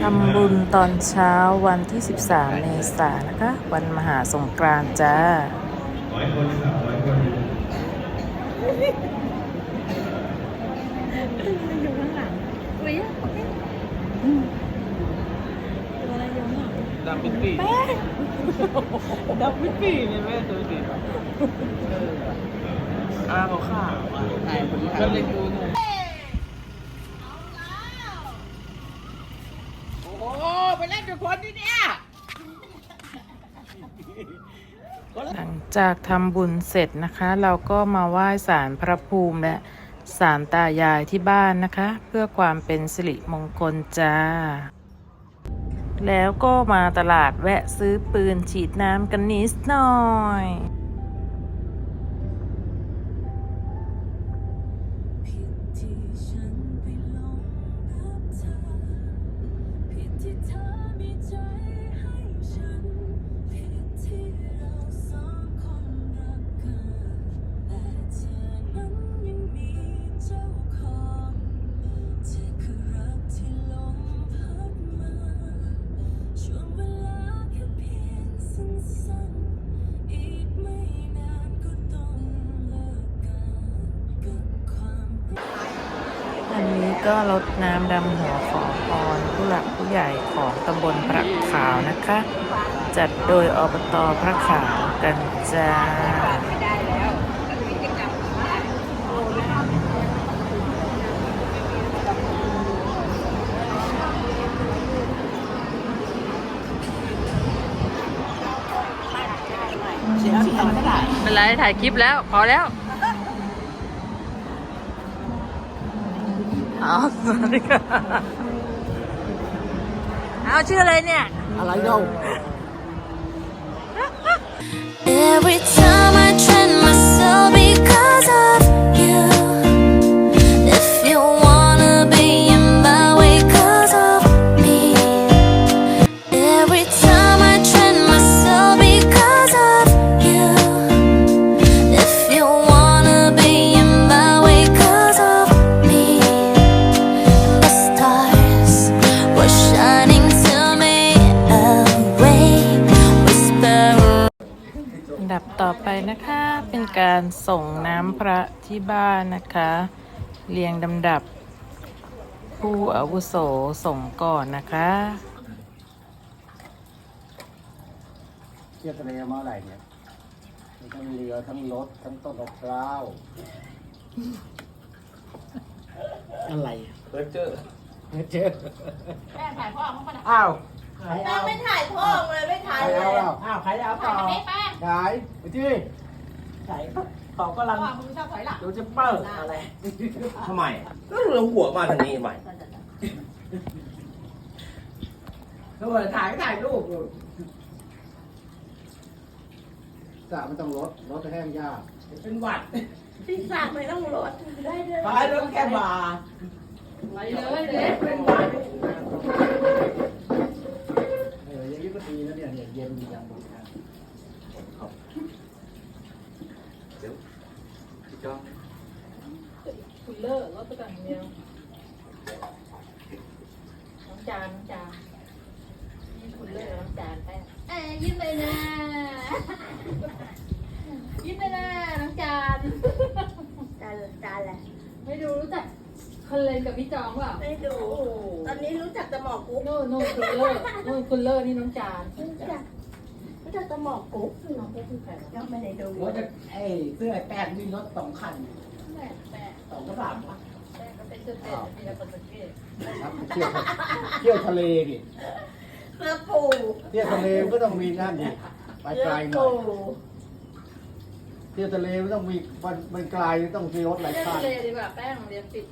ทำบุญตอนเช้าวันที่ 13 เมษายนนะคะ วันมหาสงกรานต์จ้าดำปิ๊ดปีดำปิ๊ดปีเนี่ยแม่ดูดิเอ้าวเขาข่าวอะถ่ายคนถ่ายเลยดูโอ้โหไปเล่นกับคนที่เนี่ยหลังจากทำบุญเสร็จนะคะ เราก็มาไหว้ศาลพระภูมิและศาลตายายที่บ้านนะคะ เพื่อความเป็นสิริมงคลจ้า แล้วก็มาตลาดแวะซื้อปืนฉีดน้ำกันนิดหน่อย ก็รดน้ำดำหัวขอพรผู้หลักผู้ใหญ่ของตำบลพระขาวนะคะ จัดโดยอบตพระขาวกันจ้าเป็นไรถ่ายคลิปแล้ว พอแล้วเอา สวัสดีค่ะเอาชื่ออะไรเนี่ย อะไรเนาะ Every time นะคะ เป็นการส่งน้ำพระที่บ้านนะคะ เรียงลำดับ ผู้อาวุโสส่งก่อนนะคะเทียบทะเลมาอะไรเนี่ยมีทั้งเรือทั้งรถทั้งต้นมะพร้าวอะไรเพิร์เจอร์เจ๊อ้าว ใครเอาไม่ถ่ายพ่อเลยไม่ใครถ่ายเลเอายแล้วอ้าวใครเอาต่อขายไปที่ใครเขากำลังมึงชอบถอยหลังดูจะเปิดอะไรทำไมก็เราหัวมาทางนี้ทำไมดูถ่ายก็ถ่ายรูปอยู่สระไม่ต้องรถรถแห้งยากเป็นหวัดพี่สากไม่ต้องรถได้เลยพายรถแค่บาร์ไปเลยเด็กเป็นหวัดเอออย่างนี้ ก็ดีนะเนี่ยเนี่ยเย็นดีจังเลยนะคุณเลิกรถไปก่อนเดียวน้องจานน้องจานนี่คุณเลิกน้องจานแป้งเอ้ยยิ้มเลยนะยิ้มเลยนะน้องจานจานจานแหละไม่ดูรู้จัก คนเลนกับพี่จองเปล่าไม่ดู ตอนนี้รู้จักแต่หมอกุ๊กโน่นโน่นคุณเลิกโน่นคุณเลิกนี่น้องจานรู้จักรู้จักแต่หมอกุ๊กน้องแค่คือใครวะก็ไม่ได้ดูรถจะไอ้เสื้อไอ้แป้งมีรถสองคันแม่แป้งสองกระสามวะแป้งก็เป็นเสื้อเป็นมีแต่คนสังเกตครับเที่ยวเที่ยวทะเลดิเสื้อปูเที่ยวทะเลมันก็ต้องมีนั่นดิไปไกลหน่ปูอยเที่ยวทะเลมันต้องมีมันมันไกลต้องมีรถหลายเล่นคันทะเลดีกว่าแป้งเรียนปิด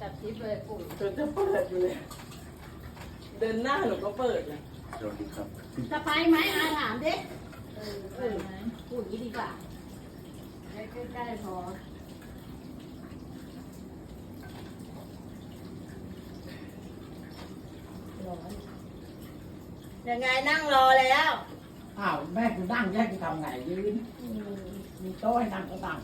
จัดทริปเลยปู่จนจะเปิดอยู่เลย เดินหน้าหนูก็เปิดเลยสวัสดีครับสะพายไหมอาถามดิเออไปไหมพูดอย่างนี้ดีกว่าใกล้ๆพอยังไงนั่งรอแล้ว อ้าวแม่กูนั่งแยกกูทำไงยืน มีโต๊ะให้นั่งก็นั่ง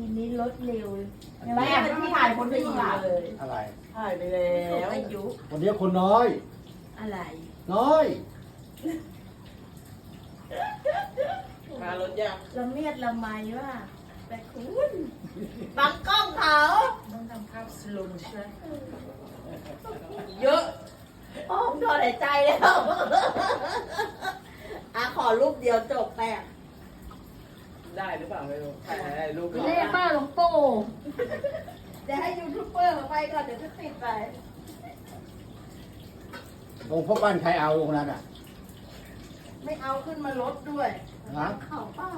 ปีนี้ลดเร็วแม่มันถ่ายคนไม่ถ่ายเลยอะไร ถ่ายไปแล้วอายุวันนี้คนน้อย อะไร น้อยมารถยังละเมียดละไมว่าแต่คุณบังกล้องเขาต้องทำภาพสโลว์ใช่ไหมเยอะโอ้ผมถอนหายใจแล้วอะขอรูปเดียวจบแป้ง ได้หรือเปล่าไม่รู้ถ่ายได้รูปเล่ป้าหลวงปู่เดี๋ยวให้ยูทูบเบอร์เขาไปก่อนเดี๋ยวจะติดไปลงพบบ้านใครเอาลงนั้นอะไม่เอาขึ้นมารถด้วยฮะเข่าเป้า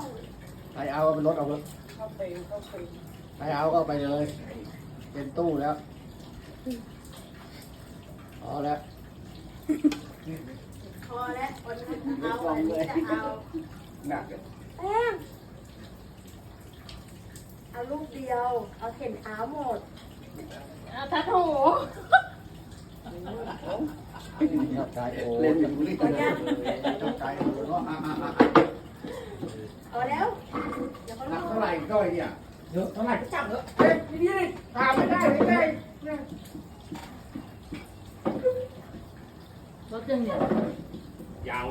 ใครเอาเป็นรถเอารถเข้าไปเข้าไปใครเอาก็เอาไปเลย เป็นตู้แล้วพอแล้วพอแล้วคนอื่นเอาอันนี้จะเอาหนักแป้ง เอาลูกเดียว เอาเข็นอ้าวหมด เอาทัดหูชอบใจโอ้เล่นแบบนี้เลยชอบใจโอ้ก็อ่าอ่าอ่าเอาแล้วเดี๋ยวเขาหนักลเท่างไหร่ก็ไอ้เนี่ยเยอะเท่าไหร่ก็จับเถอะเฮ้ยนี่ตามไม่ได้ไม่ได้รถยังเนี่ยยัง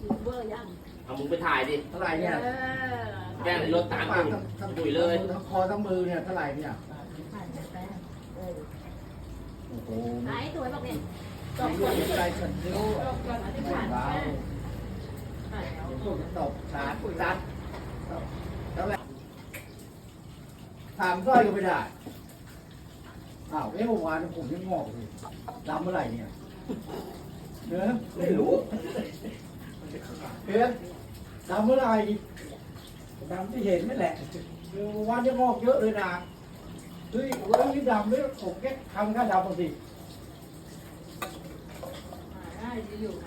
ยูทูบเบอร์ยังเอามึงไปถ่ายดิเท่าไหร่เนี่ย เออ แม่งในรถตามอยู่ดุยเลยทั้งคอทั้งมือเนี่ยเท่าไหร่เนี่ยผ่านไปแป้งเออโอ้โหหายตัวบอกเนี่ยจบก่อนใจฉันเดียวจบก่อนอธิษฐานเราแป้งถ่ายเอาตบชาร์จจัดแล้วแหละถามก้อยก็ไม่ได้อ้าวเอ๊ะเมื่อวานผมยังงอกเลยดำเมื่อไหร่เนี่ยเนื้อไม่รู้เอ๊ะดำเมื่อไหร่ ดำที่เห็นนั่นแหละเมื่อวานยังงอกเยอะเลยนะเฮ้ยวันนี้ดำเลยผมแค่ทำแค่ดำบางทีหายได้อยู่ไหน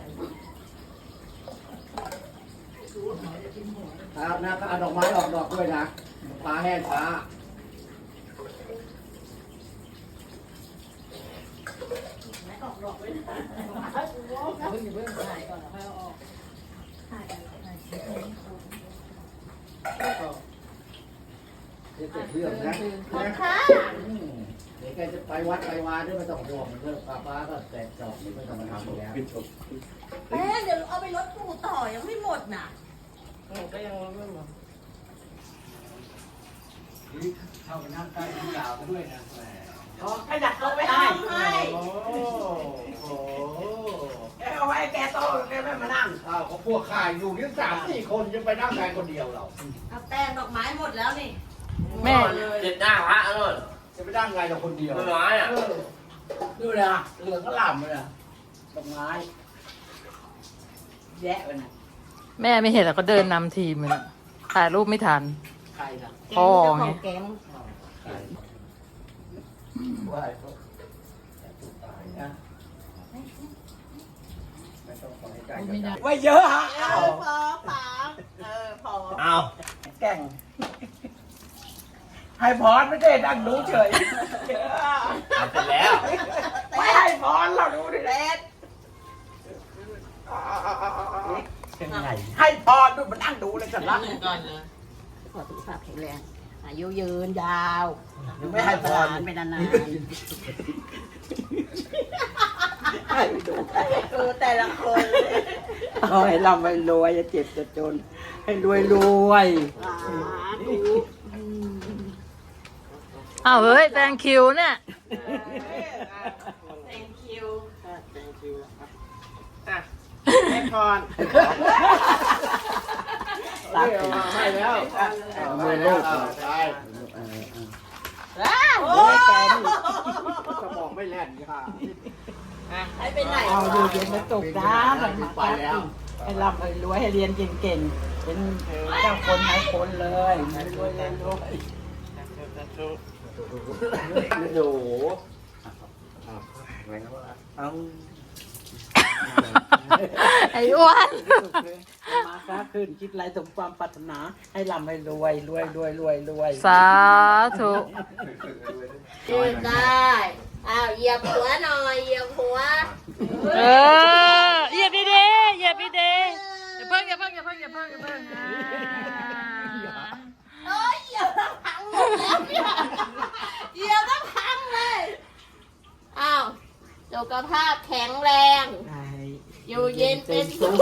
เอานะก็เอาดอกไม้ออกดอกด้วยนะฟ้าแห้งฟ้าไม่ออกดอกไว้นะเพิ่งอย่าเพิ่งถ่ายก่อนแล้วค่อยเอาอ อกเดี๋ยวเกิดเรื่องนะขอบค่ะอืมเดี๋ยวแกจะไปวัดไปวาด้วยไม่ต้องห่วงเรื่องป้าป้าก็แตกจอบนี่ไม่ต้องมาทำอยู่แล้วแป้งเดี๋ยวเอาไปรถปูต่อยังไม่หมดน่ะก็ยังไม่หมดเข้าไปนั่งใกล้คุณดาวกันด้วยนะแหมอ๋อ ขยับลงไปให้ให้โอ้โหแกเอาไว้แกโตแกไม่มานั่งอ้าวเขาพวกข่ายอยู่นี่สามสี่คนยังไปนั่งแทนคนเดียวเราเอาแป้งดอกไม้หมดแล้วนี่แม่เจ็ดหน้าพระเออจะไปนั่งไงเราคนเดียวต้นไม้อะเออดูนะเหลืองก็หล่ำเลยนะดอกไม้แยะไปนะแม่ไม่เห็นแล้วก็เดินนำทีมเลยนะถ่ายรูปไม่ทันใครนะพ่อเจ้าขไง องแก๊งใครว่าเขาถูกตายนะ ไม่ต้องขอให้ใกล้กันนะไม่เยอะฮะเออพอปามเออพอเอาแก่งให้พรไม่ได้ดังดูเฉยเอาเสร็จแล้ว ไม่ให้พรเราดูดิเล็ดให้พรดูมันนั่งดูเลยสันละขอสุขภาพแข็งแรง อายุยืนยาวไม่ให้พรไปนานให้ดูๆเออแต่ละคนขอให้ร่ำให้รวยอย่าเจ็บจะจน ให้รวยรวยสาธุอ้าวเฮ้ยแตงคิวเนี่ย thank you ให้พร ตัดให้แล้วเอามือลูกใช่โอ้สมองไม่แล่นค่ะให้ไปไหนเอาอยู่เย็นแล้วตกน้ำไปแล้วให้ร่ำให้รวยให้เรียนเก่งๆ เป็นเจ้าคนนายคนเลยให้รวยเลยรวยไม่ดูเอา ไอ้อ้วนมาค้าขึ้นคิดไรสมความปรารถนา ให้ลำให้รวยรวยรวยรวยรวยสาธุยืนได้อ้าวเหยียบหัวหน่อยเหยียบหัวเออเหยียบดีดีเหยียบดีดีอย่าเพิ่งอย่าเพิ่งอย่าเพิ่งอย่าเพิ่งอย่เพิ่งเอ้ยเหยียบทั้งพัดหยียบทั้งพังเลยอ้าวสุขภาพแข็งแรง อยู่เย็นเป็นสุข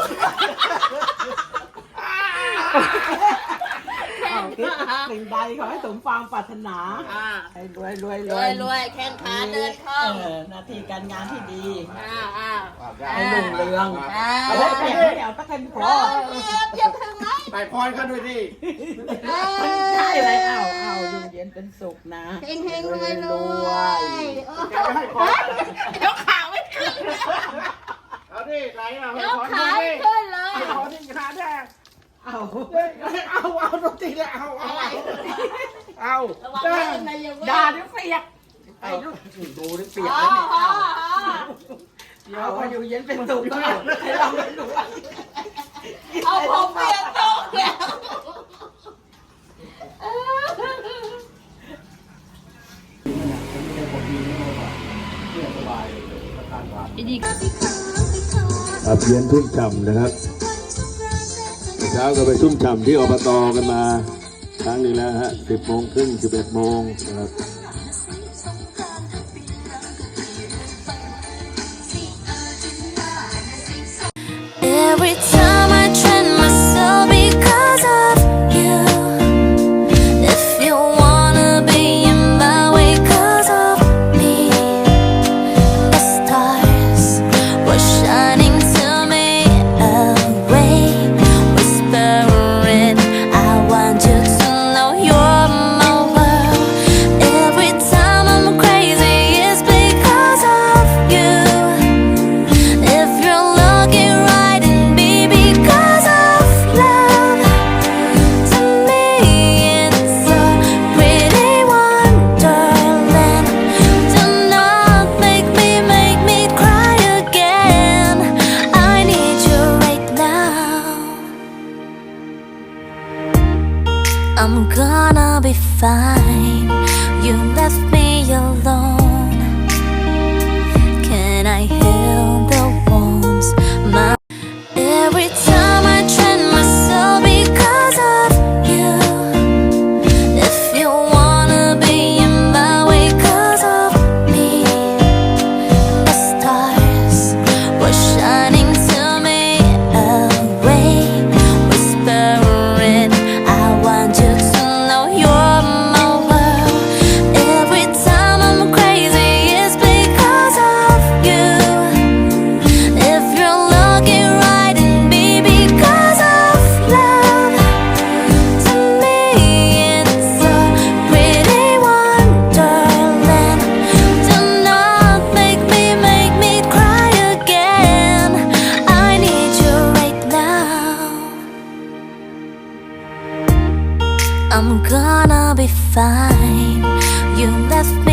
สิ่งใดขอให้สมความปรารถนาอ่าให้รวยรวยรวยรวยแข้งขาเดินคล่องเออหน้าที่การงานที่ดีอ่าอ่า ให้รุ่งเรืองอ่า เอาไว้เก็บไม่เอาตะกันพเอออเรียบเรียบถึงไหมไปพรกันด้วยดิ เออใช่เลยเอาเอาอยู่เย็นเป็นสุขนะเฮงเฮงรวยรวยโอ้แกไม่ให้พรเดี๋ยวขาไม่ขึ้นเอา ดิไหนเอาให้เดี๋ยวพรขาด้วยไม่ดิขึ้นเลยให้พรที่ขาแดงเอาเอาเอาดนตรีเลยเอาเอาอะไรเอาระวังเด้เล่นนะอย่าเว้ยด่าเดี๋ยวเปียกไปลูกดูดิเปียกอ๋อแล้วอ๋อเนี่ยเอาอยู่เย็นเป็นสุขนะให้เราไม่รู้ว่าเอาผมเปียกโต๊ะเนี่ยอาเพียนชุ่มฉ่ำนะครับเช้าก็ไปชุ่มฉ่ำที่อบตกันมาครั้งหนึงแล้วฮะสิบโมงครึ่งสิบเอ็ดโมงนะครับ fine. You left me fine. You left me.